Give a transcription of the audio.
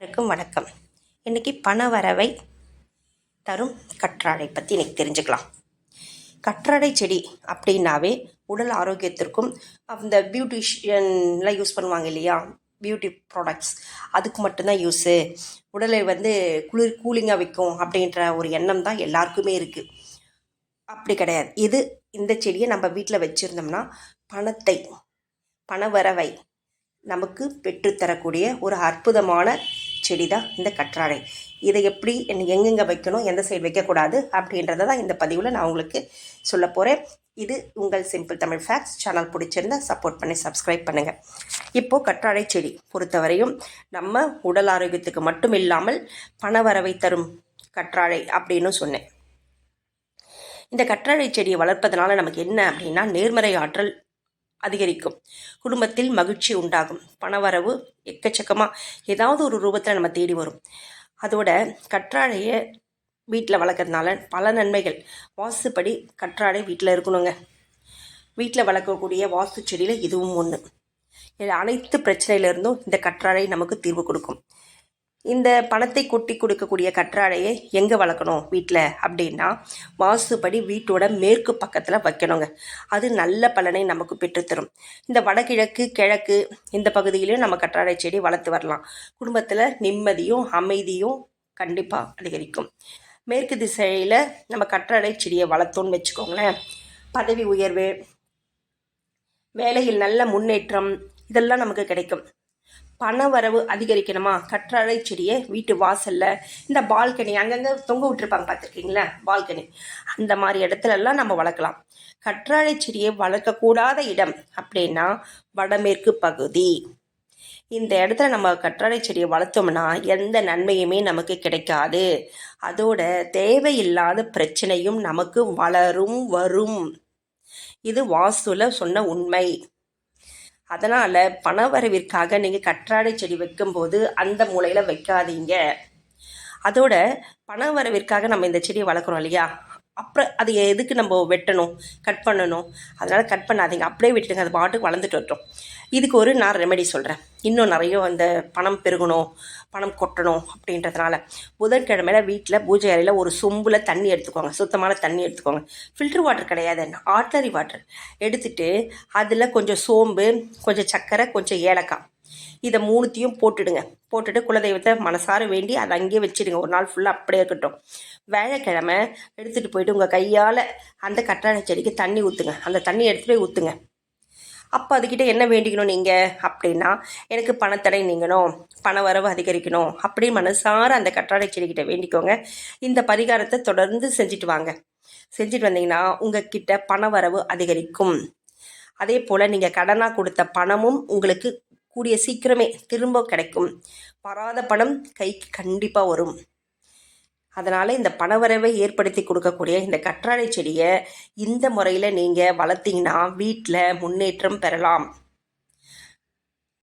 அனைவருக்கும் வணக்கம். இன்றைக்கி பணவரவை தரும் கற்றாழை பற்றி இன்றைக்கி தெரிஞ்சுக்கலாம். கற்றாழை செடி அப்படின்னாவே உடல் ஆரோக்கியத்திற்கும் அந்த பியூட்டிஷியன்லாம் யூஸ் பண்ணுவாங்க இல்லையா? பியூட்டி ப்ராடக்ட்ஸ் அதுக்கு மட்டும்தான் யூஸு உடலை வந்து குளிர் கூலிங்காக வைக்கும் அப்படின்ற ஒரு எண்ணம் தான் எல்லாருக்குமே இருக்குது அப்படி கிடையாது. இது இந்த செடியை நம்ம வீட்டில் வச்சுருந்தோம்னா பணத்தை பணவரவை நமக்கு பெற்றுத்தரக்கூடிய ஒரு அற்புதமான செடி தான் இந்த கற்றாழை. இதை எப்படி எங்கெங்கே எங்கெங்க வைக்கணும் எந்த சைடு வைக்கக்கூடாது அப்படின்றத தான் இந்த பதிவில் நான் உங்களுக்கு சொல்ல போகிறேன் இது உங்கள் சிம்பிள் தமிழ் ஃபேக்ட்ஸ் சேனல் பிடிச்சிருந்தால் சப்போர்ட் பண்ணி சப்ஸ்கிரைப் பண்ணுங்கள் இப்போது கற்றாழை செடி பொறுத்தவரையும் நம்ம உடல் ஆரோக்கியத்துக்கு மட்டும் இல்லாமல் பணவரவை தரும் கற்றாழை அப்படின்னு சொன்னேன். இந்த கற்றாழை செடியை வளர்ப்பதனால நமக்கு என்ன அப்படின்னா நேர்மறை ஆற்றல் அதிகரிக்கும். குடும்பத்தில் மகிழ்ச்சி உண்டாகும். பணவரவு எக்கச்சக்கமாக ஏதாவது ஒரு ரூபத்தில் நம்ம தேடி வரும். அதோட கற்றாழையை வீட்டில் வளர்க்கறதுனால பல நன்மைகள். வாசுப்படி கற்றாழை வீட்டில் இருக்கணுங்க. வீட்டில் வளர்க்கக்கூடிய வாஸ்து செடியில் இதுவும் ஒன்று அனைத்து பிரச்சனையிலிருந்தும் இந்த கற்றாழை நமக்கு தீர்வு கொடுக்கும். இந்த பணத்தை கொட்டி கொடுக்கக்கூடிய கற்றாழையை எங்கே வளர்க்கணும் வீட்டில் அப்படின்னா வாஸ்துப்படி வீட்டோட மேற்கு பக்கத்தில் வைக்கணுங்க. அது நல்ல பலனை நமக்கு பெற்றுத்தரும். இந்த வடகிழக்கு கிழக்கு இந்த பகுதியிலையும் நம்ம கற்றாழை செடி வளர்த்து வரலாம். குடும்பத்தில் நிம்மதியும் அமைதியும் கண்டிப்பாக அதிகரிக்கும். மேற்கு திசையில் நம்ம கற்றாழை செடியை வளர்த்தோன்னு வச்சுக்கோங்களேன். பதவி உயர்வு வேலையில் நல்ல முன்னேற்றம் இதெல்லாம் நமக்கு கிடைக்கும். பண வரவு அதிகரிக்கணுமா? கற்றாழை செடியை வீட்டு வாசல்ல இந்த பால்கனி அங்கங்கே தொங்க விட்டுருப்பாங்க பார்த்துருக்கீங்களா? பால்கனி. அந்த மாதிரி இடத்துலலாம் நம்ம வளர்க்கலாம். கற்றாழை செடியை வளர்க்கக்கூடாத இடம் அப்படின்னா வடமேற்கு பகுதி. இந்த இடத்துல நம்ம கற்றாழை செடியை வளர்த்தோம்னா எந்த நன்மையுமே நமக்கு கிடைக்காது. அதோட தேவையில்லாத பிரச்சனையும் நமக்கு வளரும் வரும். இது வாசுல சொன்ன உண்மை. அதனால் பணவரவிற்காக நீங்கள் கற்றாழை செடி வைக்கும்போது அந்த மூலையில் வைக்காதீங்க. அதோட பணவரவிற்காக நம்ம இந்த செடியை வளர்க்குறோம் இல்லையா? அப்புறம் அது எதுக்கு நம்ம வெட்டணும்? கட் பண்ணணும்? அதனால் கட் பண்ணாதீங்க. அப்படியே விட்டுடுங்க அது பாட்டுக்கு வளர்ந்துட்டு வரட்டும் இதுக்கு ஒரு நான் ரெமெடி சொல்கிறேன் இன்னும் நிறைய அந்த பணம் பெருகணும் பணம் கொட்டணும் அப்படின்றதுனால. புதன்கிழமையில வீட்டில் பூஜை அறையில் ஒரு சொம்பில் தண்ணி எடுத்துக்கோங்க. சுத்தமான தண்ணி எடுத்துக்கோங்க. ஃபில்டர் வாட்டர் கிடையாது ஆர்டினரி வாட்டர் எடுத்துட்டு அதில் கொஞ்சம் சோம்பு கொஞ்சம் சர்க்கரை கொஞ்சம் ஏலக்காய். இதை மூணுத்தையும் போட்டுடுங்க. போட்டுட்டு குலதெய்வத்தை மனசார வேண்டி அதை அங்கேயே வச்சிடுங்க. ஒரு நாள் ஃபுல்லாக அப்படியே இருக்கட்டும். வேலைக்கிழமை எடுத்துகிட்டு போயிட்டு உங்கள் கையால் அந்த கற்றாழை செடிக்கு தண்ணி ஊற்றுங்க அந்த தண்ணி எடுத்துகிட்டு போய் ஊற்றுங்க அப்போ அதுக்கிட்ட என்ன வேண்டிக்கணும் நீங்கள் அப்படின்னா எனக்கு பணத்தடை நீங்கணும் பண வரவு அதிகரிக்கணும் அப்படின்னு மனசார அந்த கற்றாழை செடிக்கிட்ட வேண்டிக்கோங்க. இந்த பரிகாரத்தை தொடர்ந்து செஞ்சுட்டு வாங்க. செஞ்சுட்டு வந்தீங்கன்னா உங்ககிட்ட பண வரவு அதிகரிக்கும். அதே போல் நீங்கள் கடனாக கொடுத்த பணமும் உங்களுக்கு கூடிய சீக்கிரமே திரும்ப கிடைக்கும். வராத பணம் கைக்கு கண்டிப்பாக வரும். அதனால் இந்த பணவரவை ஏற்படுத்தி கொடுக்கக்கூடிய இந்த கற்றாழை செடியை இந்த முறையில் நீங்கள் வளர்த்தீங்கன்னா வீட்டில் முன்னேற்றம் பெறலாம்.